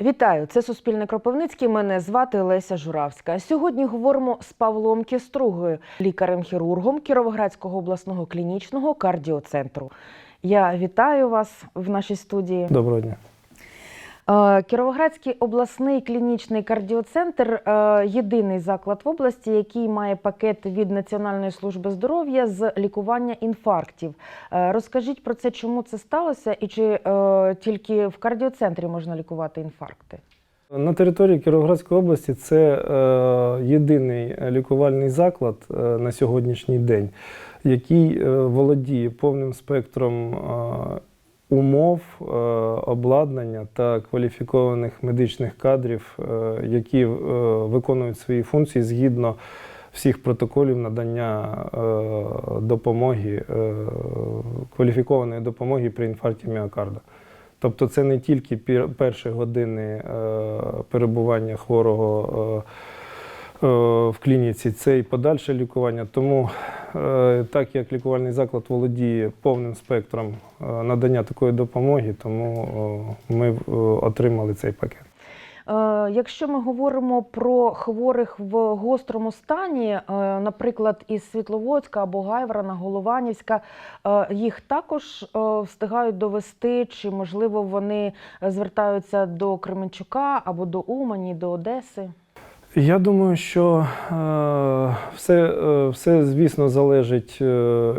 Вітаю, це Суспільне Кропивницький. Мене звати Леся Журавська. Сьогодні говоримо з Павлом Кістругою, лікарем-хірургом Кіровоградського обласного клінічного кардіоцентру. Я вітаю вас в нашій студії. Доброго дня. Е, Кіровоградський обласний клінічний кардіоцентр е, єдиний заклад в області, який має пакет від Національної служби здоров'я з лікування інфарктів. Е, Розкажіть про це, чому це сталося, і чи тільки в кардіоцентрі можна лікувати інфаркти? На території Кіровоградської області це єдиний лікувальний заклад на сьогоднішній день, який володіє повним спектром умов, е, обладнання та кваліфікованих медичних кадрів, е, які е, виконують свої функції згідно всіх протоколів надання допомоги, кваліфікованої допомоги при інфаркті міокарда. Тобто це не тільки перші години перебування хворого в клініці, це і подальше лікування. Тому, е, так як лікувальний заклад володіє повним спектром е, надання такої допомоги, тому е, ми е, отримали цей пакет. Е, Якщо ми говоримо про хворих в гострому стані, е, наприклад, із Світловодська або Гайворона, Голованівська, е, їх також е, встигають довести, чи можливо вони звертаються до Кременчука або до Умані, до Одеси? Я думаю, що е, все, е, все, звісно, залежить е,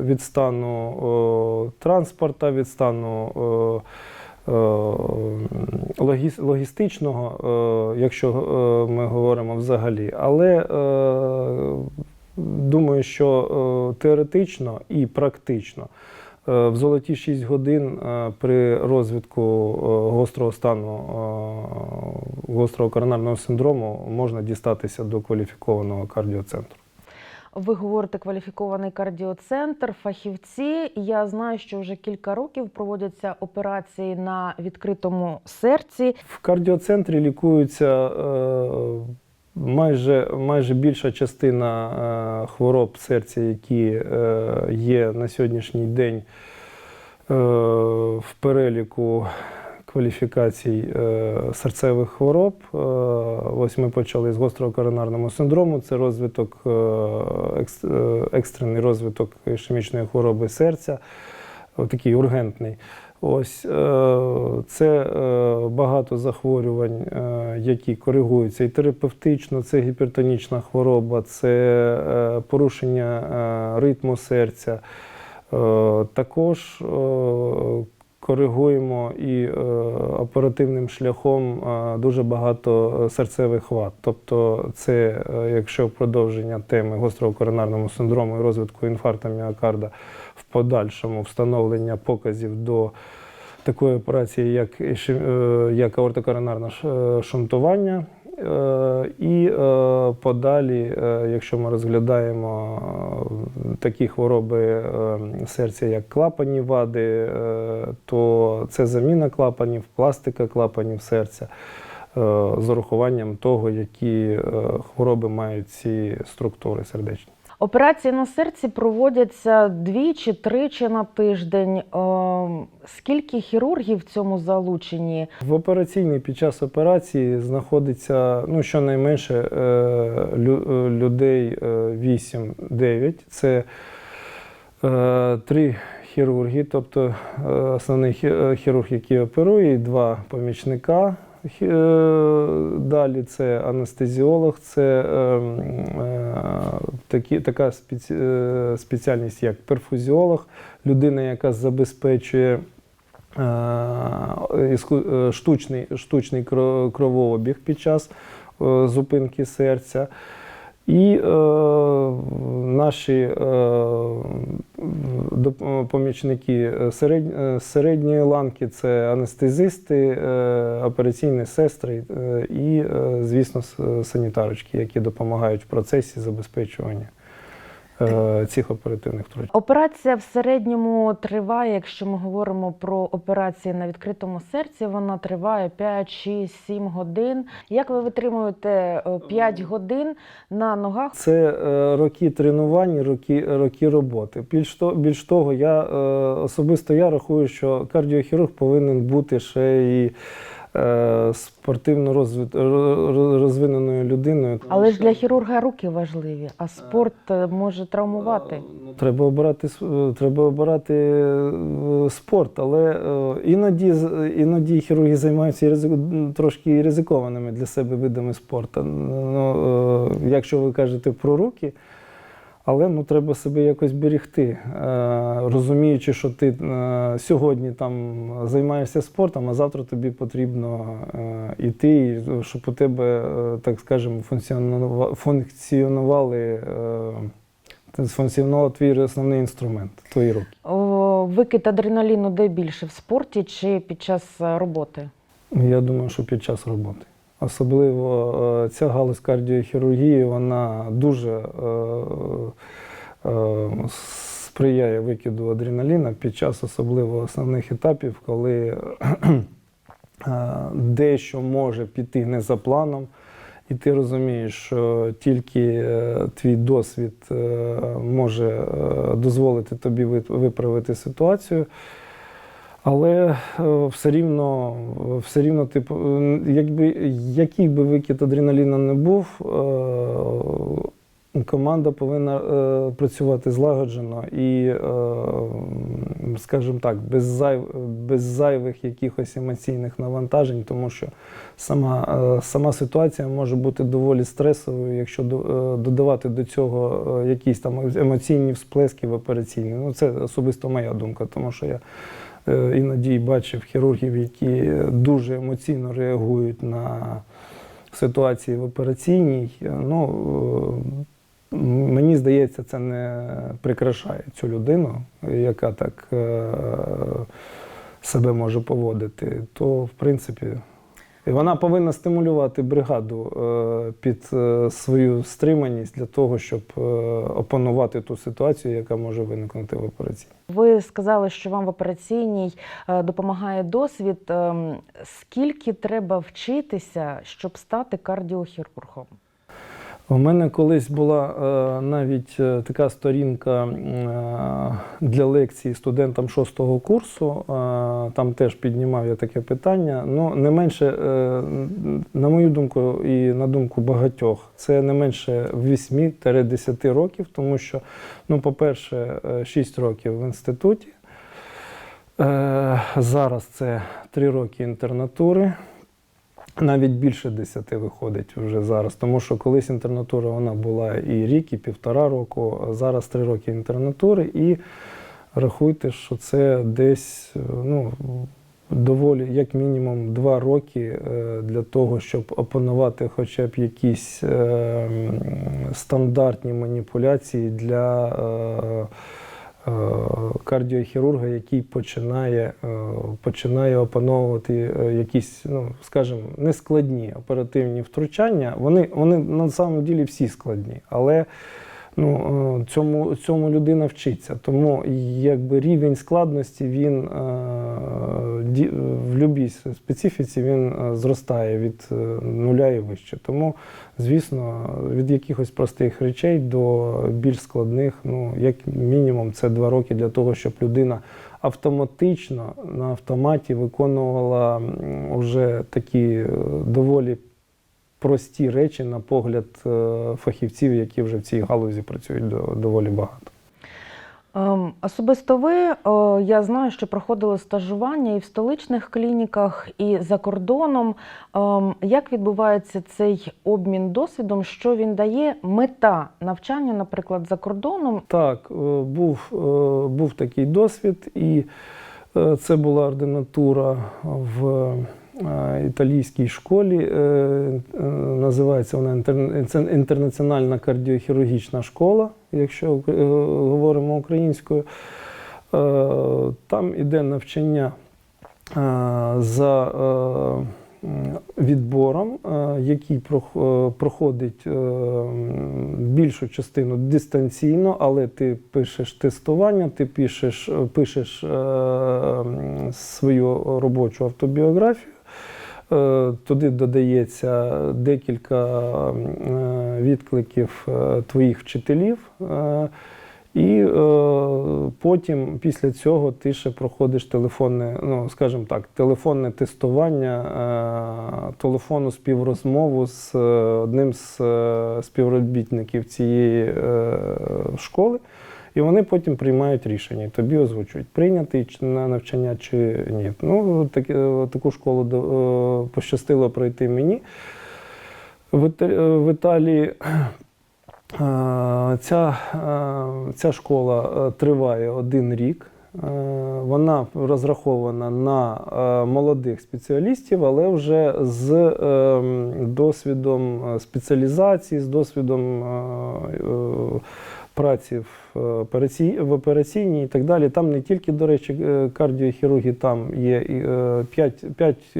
від стану транспорта, від стану логіс- логістичного, якщо ми говоримо взагалі. Але думаю, що теоретично і практично. Е, В золоті 6 годин е, при розвитку е, гострого стану гострого коронарного синдрому можна дістатися до кваліфікованого кардіоцентру. Ви говорите кваліфікований кардіоцентр, фахівці. Я знаю, що вже кілька років проводяться операції на відкритому серці. В кардіоцентрі лікуються майже, майже більша частина е, хвороб серця, які е, є на сьогоднішній день е, в переліку кваліфікацій серцевих хвороб. Ось ми почали з гострого коронарного синдрому. Це розвиток, екстрений розвиток ішемічної хвороби серця, такий ургентний. Ось е, це е, багато захворювань, е, які коригуються і терапевтично, це гіпертонічна хвороба, це порушення ритму серця. Також коригуємо і оперативним шляхом дуже багато серцевих вад. Тобто, це, якщо продовження теми гострого коронарного синдрому і розвитку інфаркту міокарда подальшому встановлення показів до такої операції, як, е, як аортокоронарне е, шунтування. Е, І подалі, якщо ми розглядаємо такі хвороби серця, як клапані вади, то це заміна клапанів, пластика клапанів серця з урахуванням того, які хвороби мають ці структури сердечні. Операції на серці проводяться двічі, тричі на тиждень. Ем, Скільки хірургів в цьому залучені? В операційній під час операції знаходиться ну, щонайменше е, е, людей е, 8-9. Це е, три хірурги, тобто е, основний е, хірург, який оперує, і два помічника. Е, Далі це анестезіолог, це е, е, такі, така спеці, спеціальність, як перфузіолог, людина, яка забезпечує штучний, штучний кровообіг під час зупинки серця. І е, наші е, помічники середнь, е, середньої ланки це анестезисти, е, операційні сестри е, і, е, звісно, санітарочки, які допомагають в процесі забезпечування. е, цих оперативних втручань. Операція в середньому триває, якщо ми говоримо про операції на відкритому серці, вона триває 5, 6, 7 годин. Як ви витримуєте 5 годин на ногах? Це е, роки тренувань, роки, роки роботи. Більш, то, більш того, я е, особисто я рахую, що кардіохірург повинен бути ще і е, спортивно ро- ро- розвиненою людиною. Але ж для хірурга руки важливі, а спорт е, може травмувати. Треба обирати с- е, треба обирати е, спорт, але е, іноді з- іноді хірурги займаються трошки ризикованими для себе видами спорту. Ну, е, якщо ви кажете про руки, але ну, треба себе якось берегти, е, розуміючи, що ти е, сьогодні там займаєшся спортом, а завтра тобі потрібно е, йти, щоб у тебе, е, так скажемо, функціонува- функціонували. е, функціонував твій основний інструмент, твої руки. Викид адреналіну де більше в спорті чи під час е, роботи? Я думаю, що під час роботи. Особливо е, ця галузь кардіохірургії, вона дуже е, е, сприяє викиду адреналіна під час особливо основних етапів, коли дещо може піти не за планом, і ти розумієш, що тільки твій досвід може дозволити тобі вип- виправити ситуацію. Але е, все рівно, все рівно, типу, е, якби який би викид адреналіну не був, е, команда повинна працювати злагоджено і, скажімо так, без, зайв, без зайвих якихось емоційних навантажень, тому що сама, сама ситуація може бути доволі стресовою, якщо додавати до цього якісь там емоційні всплески в операційні. Ну, це особисто моя думка, тому що я іноді бачив хірургів, які дуже емоційно реагують на ситуації в операційній. Е, Ну, е, мені здається, це не прикрашає цю людину, яка так е, себе може поводити. То, в принципі, вона повинна стимулювати бригаду е, під е, свою стриманість для того, щоб е, опанувати ту ситуацію, яка може виникнути в операційній. Ви сказали, що вам в операційній допомагає досвід. Ем, Скільки треба вчитися, щоб стати кардіохірургом? У мене колись була е, навіть е, така сторінка е, для лекцій студентам шостого курсу. Е, там теж піднімав я таке питання. Ну, не менше, е, на мою думку, і на думку багатьох, це не менше 8-10 років, тому що, ну, по-перше, 6 років в інституті. Е, зараз це 3 роки інтернатури. Навіть більше 10 виходить вже зараз, тому що колись інтернатура вона була і рік, і півтора року, а зараз три роки інтернатури, і рахуйте, що це десь е, ну, доволі, як мінімум, два роки е, для того, щоб опанувати хоча б якісь е, стандартні маніпуляції для. Е, Кардіохірурга, який починає, е, починає опановувати е, якісь, ну скажімо, нескладні оперативні втручання. Вони, вони на самом ділі всі складні, але ну, е, цьому, цьому людина вчиться. Тому якби рівень складності він е, ді- в будь-якій специфіці він е, зростає від е, нуля і вище. Тому, звісно, від якихось простих речей до більш складних, ну, як мінімум, це два роки для того, щоб людина автоматично на автоматі виконувала м, уже такі е, доволі прості речі на погляд е, фахівців, які вже в цій галузі працюють доволі багато. Ем, Особисто ви, е, я знаю, що проходили стажування і в столичних клініках, і за кордоном. Ем, Як відбувається цей обмін досвідом? Що він дає? Мета навчання, наприклад, за кордоном. Так, е, був, був такий досвід, і це була ординатура в італійській школі. Е, е, Називається вона інтер- інтернаціональна кардіохірургічна школа, якщо е, говоримо українською. Е, Там іде навчання е, за е, відбором, е, який е, проходить е, більшу частину дистанційно, але ти пишеш тестування, ти пишеш, е, пишеш е, свою робочу автобіографію. Е, Туди додається декілька е, відкликів е, твоїх вчителів. І е, потім, після цього, ти ще проходиш телефонне, ну скажімо так, телефонне тестування е, телефону співрозмову з е, одним з е, співробітників цієї е, школи. І вони потім приймають рішення. Тобі озвучують, прийнятий на навчання чи ні. Ну, так, е, таку школу е, пощастило пройти мені. В, е, Італії ця, ця школа триває один рік. Вона розрахована на молодих спеціалістів, але вже з досвідом спеціалізації, з досвідом праці в е, в операційній і так далі. Там не тільки, до речі, е, кардіохірурги, там є 5, 5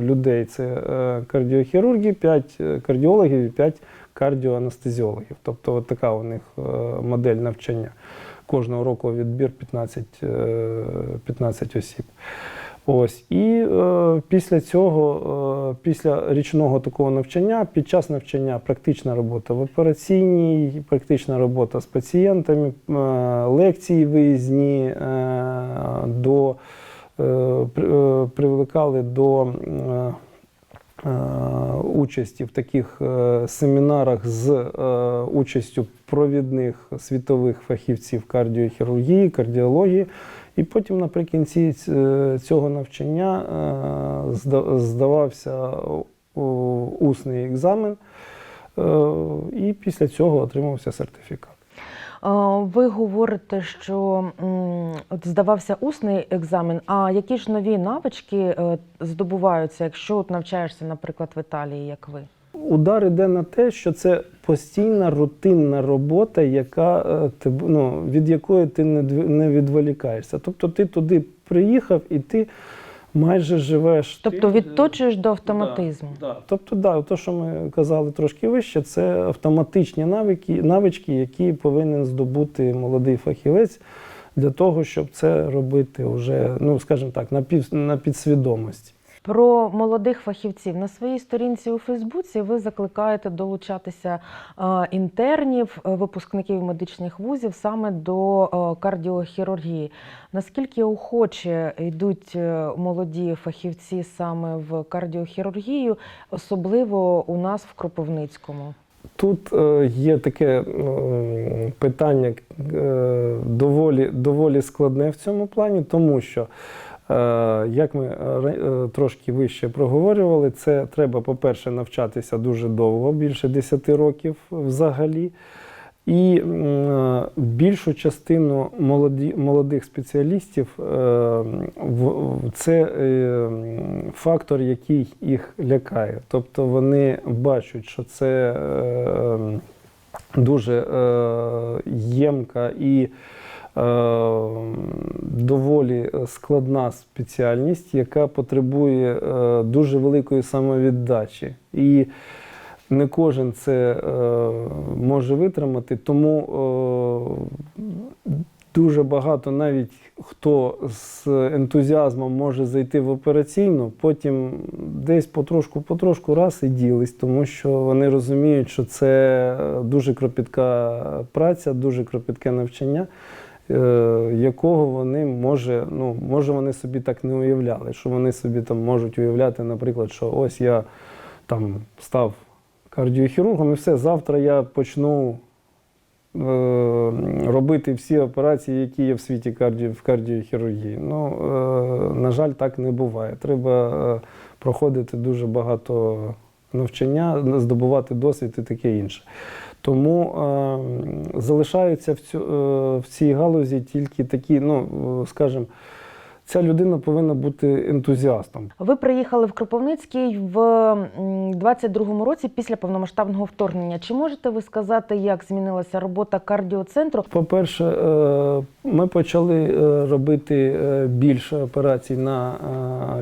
людей це е, кардіохірурги, 5 кардіологів і 5 кардіоанестезіологів. Тобто от така у них е, модель навчання. Кожного року відбір 15, е, 15 осіб. Ось і е, після цього, е, після річного такого навчання, під час навчання практична робота в операційній, практична робота з пацієнтами, е, лекції виїзні е, до е, е, привлекали до. е, е, Участі в таких е, семінарах з е, участю провідних світових фахівців кардіохірургії, кардіології. І потім наприкінці цього навчання е, здавався усний екзамен, е, і після цього отримався сертифікат. Е, Ви говорите, що здавався усний екзамен. А які ж нові навички е, здобуваються, якщо от навчаєшся, наприклад, в Італії, як ви? Удар іде на те, що це постійна рутинна робота, яка, е, ну, від якої ти не дв- відволікаєшся. Тобто ти туди приїхав і ти майже живеш. Тобто тим, відточуєш до автоматизму. Да, да. Тобто, да, то, що ми казали трошки вище, це автоматичні навики, навички, які повинен здобути молодий фахівець для того, щоб це робити вже, ну скажімо так, на, пів, на підсвідомості. Про молодих фахівців на своїй сторінці у Фейсбуці ви закликаєте долучатися е, інтернів, е, випускників медичних вузів саме до е, кардіохірургії. Наскільки охоче йдуть молоді фахівці саме в кардіохірургію, особливо у нас в Кропивницькому? Тут є таке питання доволі, доволі складне в цьому плані, тому що, як ми е, трошки вище проговорювали, це треба, по-перше, навчатися дуже довго, більше 10 років взагалі. І е, більшу частину молодих спеціалістів е, це е, фактор, який їх лякає. Тобто вони бачать, що це е, дуже е, ємка і е, доволі складна спеціальність, яка потребує е, дуже великої самовіддачі. І не кожен це е, може витримати, тому е, дуже багато навіть хто з ентузіазмом може зайти в операційну, потім десь потрошку-потрошку раз і ділись, тому що вони розуміють, що це дуже кропітка праця, дуже кропітке навчання. Е, Якого вони може, ну може вони собі так не уявляли, що вони собі там можуть уявляти, наприклад, що ось я там став кардіохірургом, і все, завтра я почну е, робити всі операції, які є в світі карді, в кардіохірургії. Ну, е, на жаль, так не буває. Треба е, проходити дуже багато навчання, здобувати досвід і таке інше. Тому е, залишаються в, цю, е, в цій галузі тільки такі, ну, скажімо, ця людина повинна бути ентузіастом. Ви приїхали в Кропивницький в м, 22-му році після повномасштабного вторгнення. Чи можете ви сказати, як змінилася робота кардіоцентру? По-перше, е, ми почали е, робити е, більше операцій на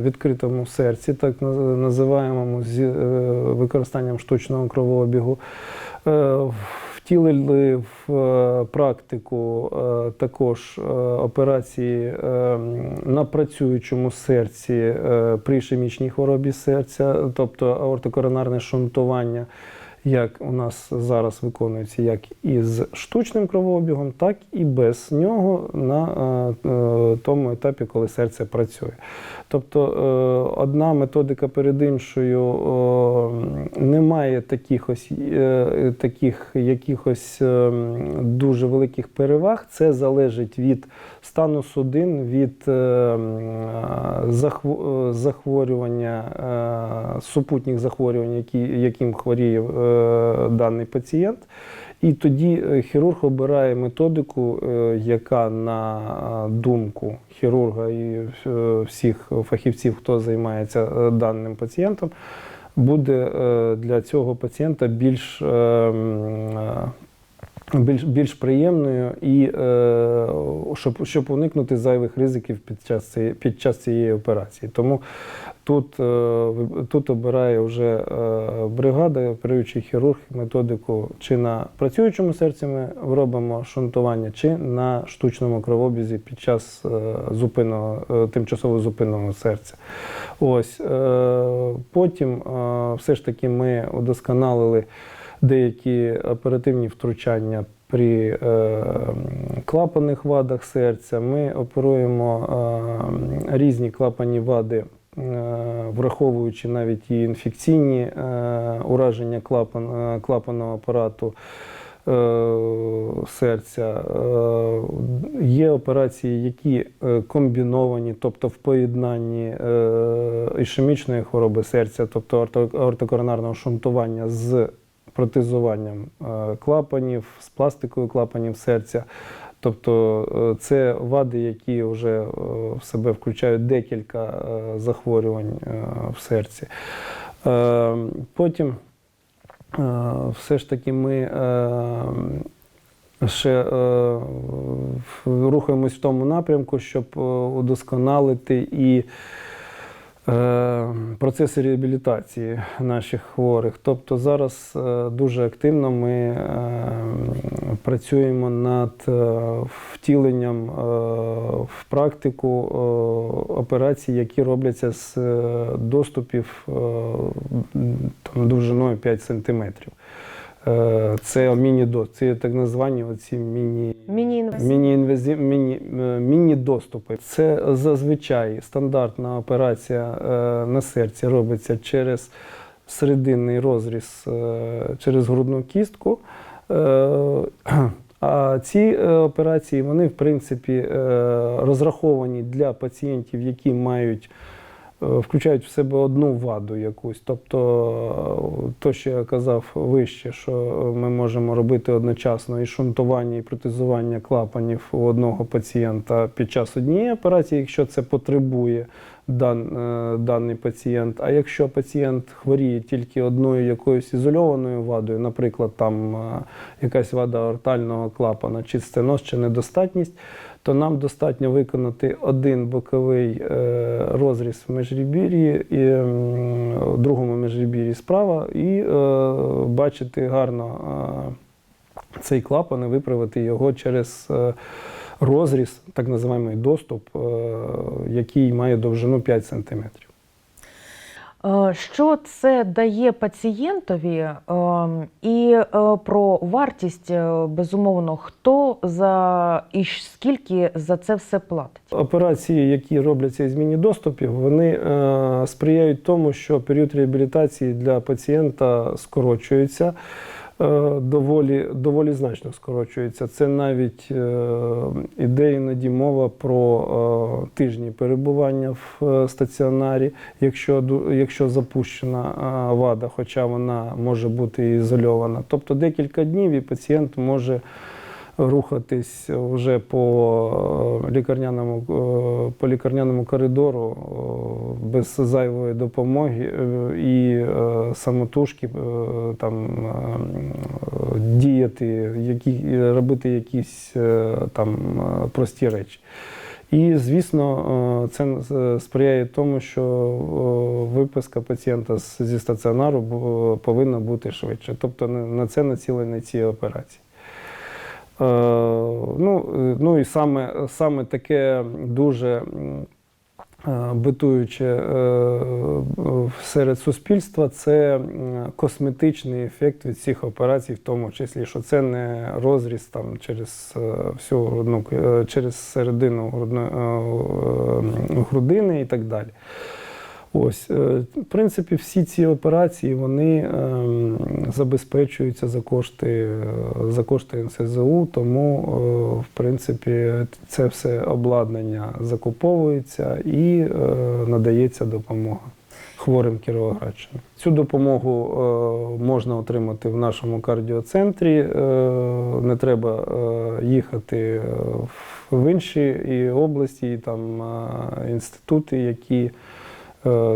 відкритому серці, так наз- називаємому з використанням штучного кровообігу. Е, Втілили в е, практику е, також операції на працюючому серці при ішемічній хворобі серця, тобто аортокоронарне шунтування як у нас зараз виконується як із штучним кровообігом, так і без нього на е, е, тому етапі, коли серце працює. Тобто е, одна методика перед іншою немає таких ось таких якихось дуже великих переваг. Це залежить від стану судин, від захворювання, супутніх захворювань, які, яким хворіє даний пацієнт. І тоді е, хірург обирає методику, е, яка на е, думку хірурга і е, всіх фахівців, хто займається е, даним пацієнтом, буде е, для цього пацієнта більш, е, е, більш, більш приємною і е, щоб, щоб уникнути зайвих ризиків під час цієї, під час цієї операції. Тому тут, е, тут обирає вже е, бригада, оперуючий хірург методику, чи на працюючому серці ми робимо шунтування, чи на штучному кровообізі під час е, зупинного, е, тимчасово зупинного серця. Ось, е, потім е, все ж таки ми удосконалили деякі оперативні втручання при е, клапанних вадах серця. Ми оперуємо е, різні клапанні вади, е, враховуючи навіть і інфекційні ураження клапан, клапанного апарату. Серця є операції, які комбіновані, тобто в поєднанні ішемічної хвороби серця, тобто аортокоронарного шунтування з протезуванням е, клапанів, з пластикою клапанів серця. Тобто е, це вади, які вже е, в себе включають декілька захворювань в серці. Потім все ж таки ми ще рухаємось в тому напрямку, щоб удосконалити і процеси реабілітації наших хворих. Тобто зараз е, дуже активно ми е, працюємо над е, втіленням е, в практику е, операцій, які робляться з е, доступів е, довжиною 5 сантиметрів. Е, Це міні-до, це так названі оці міні. Міні-інвазив, міні, е, міні-доступи. Це зазвичай стандартна операція е, на серці робиться через серединний розріз через грудну кістку. А ці операції, вони, в принципі, розраховані для пацієнтів, які мають включають в себе одну ваду якусь. Тобто, е, то, що я казав вище, що ми можемо робити одночасно і шунтування, і протезування клапанів у одного пацієнта під час однієї операції, якщо це потребує дан, е, даний пацієнт. А якщо пацієнт хворіє тільки одною якоюсь ізольованою вадою, наприклад, там е, якась вада аортального клапана, чи стеноз, чи недостатність, то нам достатньо виконати один боковий е, розріз в межрібір'ї в другому межрібір'ї справа, і е, бачити гарно е, цей клапан і виправити його через розріз, так називаємо доступ, який має довжину 5 см. Е, Що це дає пацієнтові, е, і е, про вартість, безумовно, хто за і скільки за це все платить? Операції, які робляться із міні-доступів, вони сприяють тому, що період реабілітації для пацієнта скорочується. Е, Доволі, доволі значно скорочується. Це навіть е, іде іноді мова про е, тижні перебування в стаціонарі, якщо, якщо запущена вада, хоча вона може бути ізольована. Тобто декілька днів і пацієнт може рухатись вже по е, лікарняному, е, по лікарняному коридору е, без зайвої допомоги і самотужки там діяти, які, робити якісь там прості речі. І, звісно, це сприяє тому, що виписка пацієнта зі стаціонару повинна бути швидше. Тобто на це націлені ці операції. Е, Ну, е, ну і саме, саме таке дуже е, битуюче серед суспільства, це косметичний ефект від цих операцій, в тому числі, що це не розріз там через всю грудну, через середину грудини і так далі. Ось, е, в принципі, всі ці операції вони ем, забезпечуються за кошти, е, за кошти НСЗУ, тому, е, в принципі, це все обладнання закуповується і надається допомога хворим Кіровоградщини. Цю допомогу е, можна отримати в нашому кардіоцентрі. Е, не треба е, їхати в інші і області, і там е, інститути, які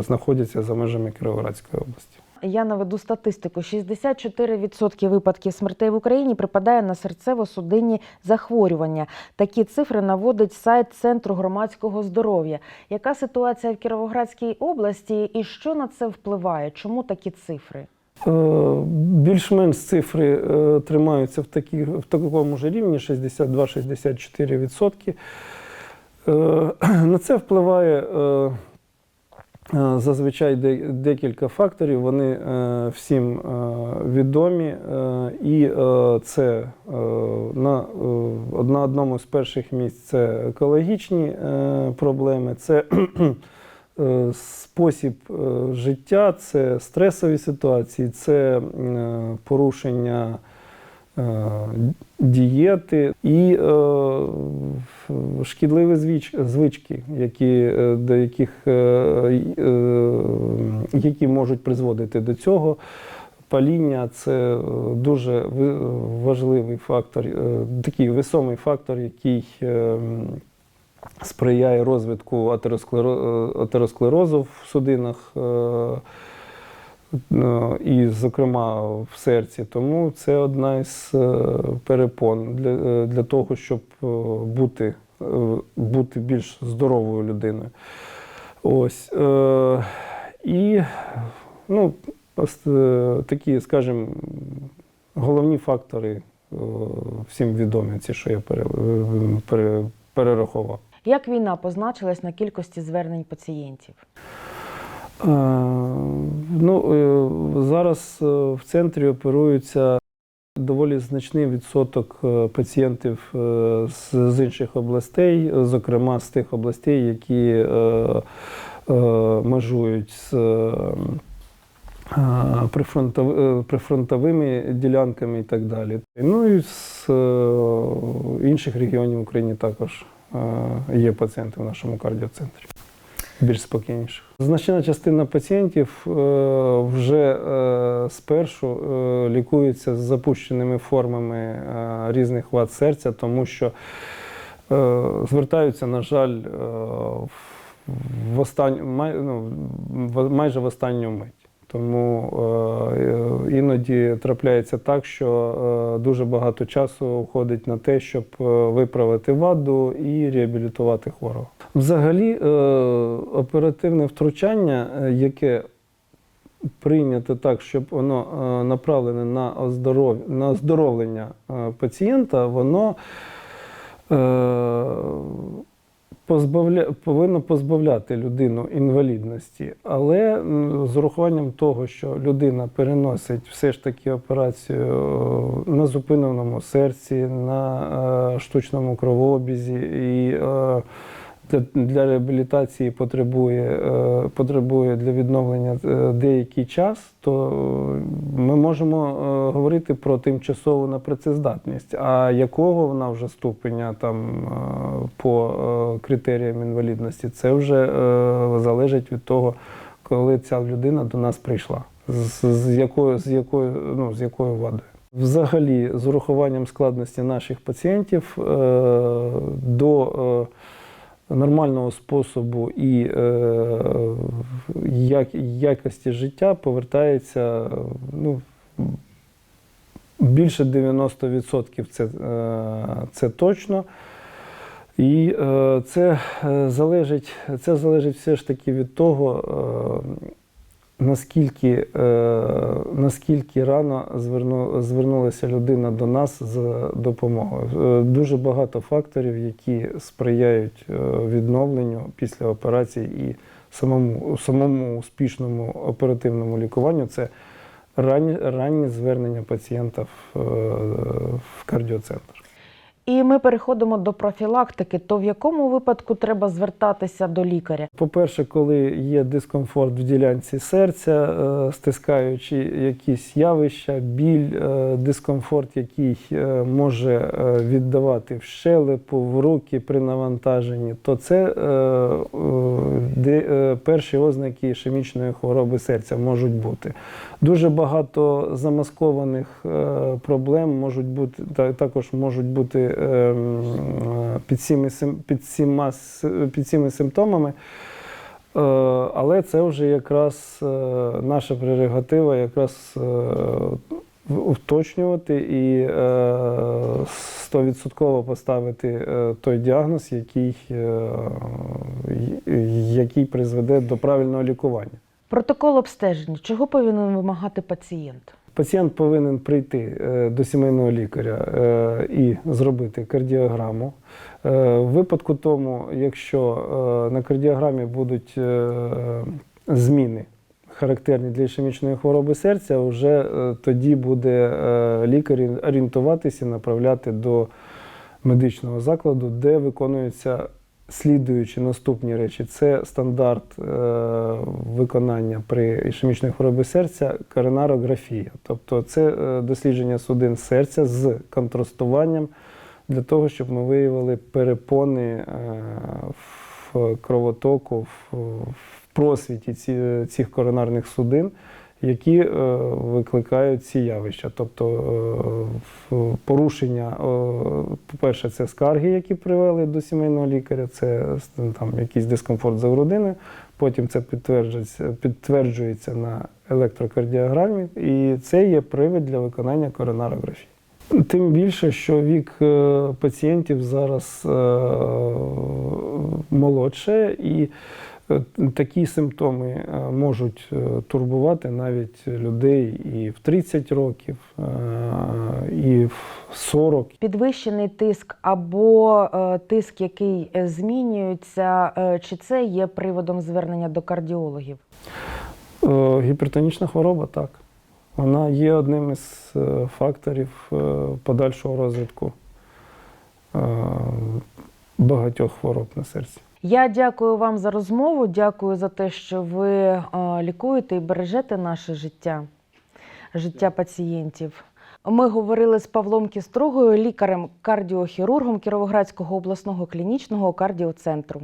знаходяться за межами Кіровоградської області. Я наведу статистику: 64% випадків смертей в Україні припадає на серцево-судинні захворювання. Такі цифри наводить сайт Центру громадського здоров'я. Яка ситуація в Кіровоградській області і що на це впливає? Чому такі цифри? Е, Більш-менш цифри е, тримаються в, такі, в такому ж рівні 62-64%. Е, На це впливає е, е, зазвичай декілька факторів. Вони е, всім е, відомі. е, І е, це е, на, е, на одному з перших місць це екологічні е, проблеми. Це е, спосіб е, життя, це стресові ситуації, це е, порушення е, дієти і е, шкідливі звички, які, е, до яких, е, е, які можуть призводити до цього. Паління це е, дуже важливий фактор, е, такий весомий фактор, який е, сприяє розвитку е, атеросклерозу в судинах, е, е, і, зокрема, в серці. Тому це одна із е, перепон для, е, для того, щоб е, бути, е, бути більш здоровою людиною. Ось. е, І ну, е, такі, скажімо, головні фактори е, всім відомі, ці, що я пере, е, перерахував. Як війна позначилась на кількості звернень пацієнтів? Е, Ну, е, зараз е, в центрі оперується доволі значний відсоток пацієнтів з, інших областей, зокрема з тих областей, які межують з прифронтов- прифронтовими ділянками і так далі. Ну і з інших регіонів України також є пацієнти в нашому кардіоцентрі більш спокійніше. Значна частина пацієнтів е, вже е, спершу е, лікується з запущеними формами різних вад серця, тому що звертаються, на жаль, в- останню, ну, майже в останню мить. Тому е, іноді трапляється так, що е, дуже багато часу уходить на те, щоб е, виправити ваду і реабілітувати хворого. Взагалі, е, оперативне втручання, е, яке прийнято так, щоб воно е, направлене на, оздоровлення е, пацієнта, воно е, позбавля... повинно позбавляти людину інвалідності. Але з урахуванням того, що людина переносить все ж таки операцію е, на зупиненому серці, на е, штучному кровообізі і е, для, реабілітації потребує, е, потребує для відновлення е, деякий час, то ми можемо е, говорити про тимчасову непрацездатність. А якого вона вже ступеня там по критеріям інвалідності, це вже залежить від того, коли ця людина до нас прийшла, з, якою, з якою, ну, з якою вадою. Взагалі, з урахуванням складності наших пацієнтів до нормального способу і е, як, якості життя повертається ну, більше 90% це, е, це точно. І е, це, залежить, це залежить все ж таки від того, наскільки, е, наскільки рано зверну, звернулася людина до нас з допомогою. Е, Дуже багато факторів, які сприяють е, відновленню після операції і самому, самому успішному оперативному лікуванню. Це ранні, раннє звернення пацієнта е, в кардіоцентр. І ми переходимо до профілактики. То в якому випадку треба звертатися до лікаря? По-перше, коли є дискомфорт в ділянці серця, е, стискаючи якісь явища, біль, е, дискомфорт, який е, може віддавати в щелепу, в руки при навантаженні, то це перші ознаки ішемічної хвороби серця можуть бути. Дуже багато замаскованих проблем можуть бути та- також можуть бути під цими, під, всіма під цими симптомами. Е, Але це вже якраз е, наша прерогатива, якраз е, уточнювати і стовідсотково поставити той діагноз, який, який призведе до правильного лікування. Протокол обстеження. Чого повинен вимагати пацієнт? Пацієнт повинен прийти е, до сімейного лікаря е, і зробити кардіограму. Е, В випадку тому, якщо на кардіограмі будуть зміни характерні для ішемічної хвороби серця, вже тоді буде лікар орієнтуватися і направляти до медичного закладу, де виконуються слідуючі наступні речі. Це стандарт е, виконання при ішемічній хворобі серця коронарографія. Тобто це е, дослідження судин серця з контрастуванням для того, щоб ми виявили перепони е, в кровотоку, в, в просвіті ці, цих коронарних судин, які е, викликають ці явища. Тобто е, порушення, е, по-перше, це скарги, які привели до сімейного лікаря, це там якийсь дискомфорт за грудиною. Потім це підтверджується, підтверджується на електрокардіограмі, і це є привід для виконання коронарографії. Тим більше, що вік пацієнтів зараз молодше, і такі симптоми е, можуть е, турбувати навіть людей і в 30 років, е, і в 40. Підвищений тиск або тиск, який змінюється, чи це є приводом звернення до кардіологів? Гіпертонічна хвороба так. Вона є одним із факторів подальшого розвитку багатьох хвороб на серці. Я дякую вам за розмову. Дякую за те, що ви е, лікуєте і бережете наше життя, життя пацієнтів. Ми говорили з Павлом Кістрогою, лікарем-кардіохірургом Кіровоградського обласного клінічного кардіоцентру.